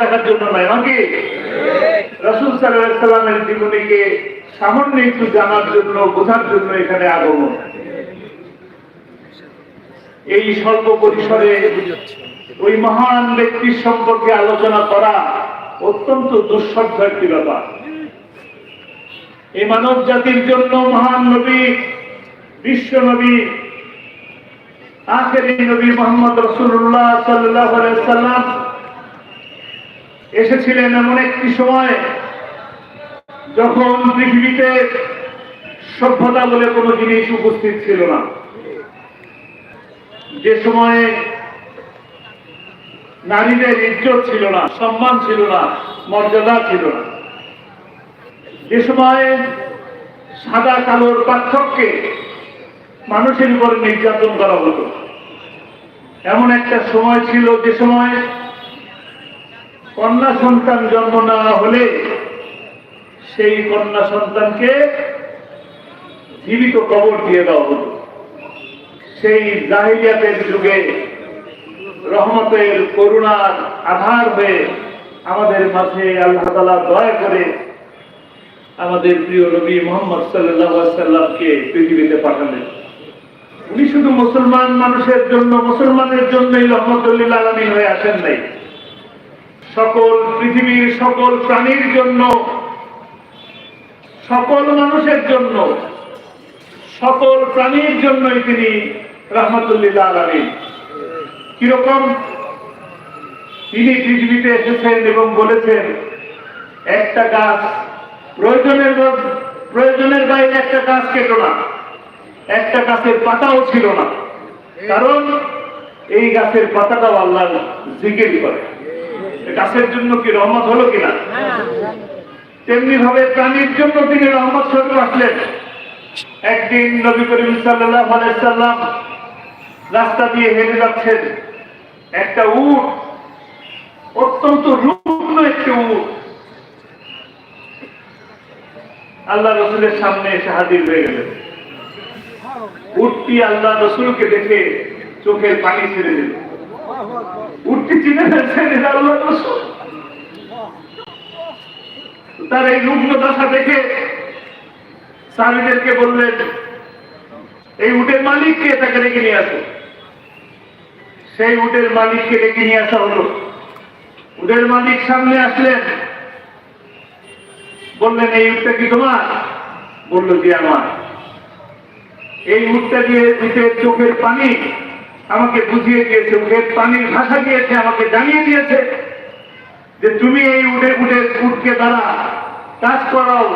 দেখার জন্য নয় নাকি রসুল সাল্লামের জীবনীকে সামান্য একটু জানার জন্য, বোঝার জন্য এখানে আগমন। এই স্বল্প পরিসরে ওই মহান ব্যক্তির সম্পর্কে আলোচনা করা অত্যন্ত দুঃসাধ্য একটি ব্যাপার। এই মানব জাতির জন্য মহান নবী, বিশ্ব নবী, আখেরি নবী মোহাম্মদ রসুল্লাহ সাল্লাহ সাল্লাম এসেছিলেন এমন একটি সময় যখন পৃথিবীতে সভ্যতা বলে কোনো জিনিস উপস্থিত ছিল না। যে সময়ে নারীদের ইজ্জত ছিল না, সম্মান ছিল না, মর্যাদা ছিল না। যে সময়ে সাদা কালোর পার্থক্যে মানুষের উপর নির্যাতন করা হতো। এমন একটা সময় ছিল যে সময় কন্যা সন্তান জন্ম নেওয়া হলে সেই কন্যা সন্তানকে জীবিত কবর দিয়ে দেওয়া হতো সেই জাহিলিয়াতের যুগে রহমতের করুণার আধার হয়ে আমাদের মাঝে আল্লাহ তালা দয়া করে আমাদের প্রিয় নবী মোহাম্মদ সাল্লামকে পৃথিবীতে পাঠালেন। উনি শুধু মুসলমান মানুষের জন্য, মুসলমানের জন্যই রহমতুল্লিল আলমী হয়ে আসেন নাই। সকল পৃথিবীর সকল প্রাণীর জন্য, সকল মানুষের জন্য, সকল প্রাণীর জন্যই তিনি রহমতুল্লিল্লাহ কীরকম? তিনি পৃথিবীতে এসেছেন এবং বলেছেন, একটা গাছ, প্রয়োজনের প্রয়োজনের বাইরে একটা গাছ কেটো না। একটা গাছের পাতাও ছিল না। কারণ এই গাছের পাতাটাও আল্লাহ জিকির করে। গাছের জন্য কি রহমত হলো কিনা? তেমনি ভাবে প্রাণীর জন্য তিনি রহমত স্বরূপ আসলেন একদিন নবী করিম সাল্লাম রাস্তা দিয়ে হেঁটে যাচ্ছেন। একটা উট, অত্যন্ত রুগ্ন একটি উট। আল্লাহ রসুলের সামনে এসে হাজির হয়ে গেলেন। উটটি আল্লাহ রসুলকে দেখে চোখের পানি ছেড়ে দিল। উটটি চিনে ফেলছেন তার এই রুগ্ন দশা দেখে স্বামীদেরকে বললেন, এই উটের মালিককে তাকে ডেকে নিয়ে আসো? সেই উটের মালিককে ডেকে নিয়ে আসা হলো। উটের মালিক সামনে আসলেন। বললেন, এই উটটা কি তোমার? বলল, যে আমার। এই উটটা দিয়ে উটের চোখের পানি আমাকে বুঝিয়ে দিয়েছে উটের পানির ভাষা দিয়েছে আমাকে জানিয়ে দিয়েছে যে তুমি এই উঠে উঠে উঠকে দ্বারা কাজ করাও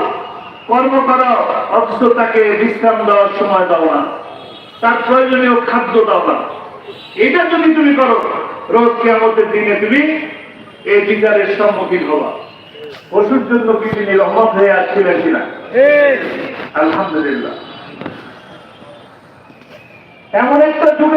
কর্ম করাও অথচ তাকে বিশ্রাম দেওয়ার সময় দাও না তার প্রয়োজনীয় খাদ্য দাও না। এটা যদি তুমি করো রোজ কেমতের দিনে তুমি এই বিচারের সম্মুখীন হবা। পশুর জন্য কি তিনি রহমত হয়ে আসছিলেন কিনা? আলহামদুলিল্লাহ। এমন একটা যুগে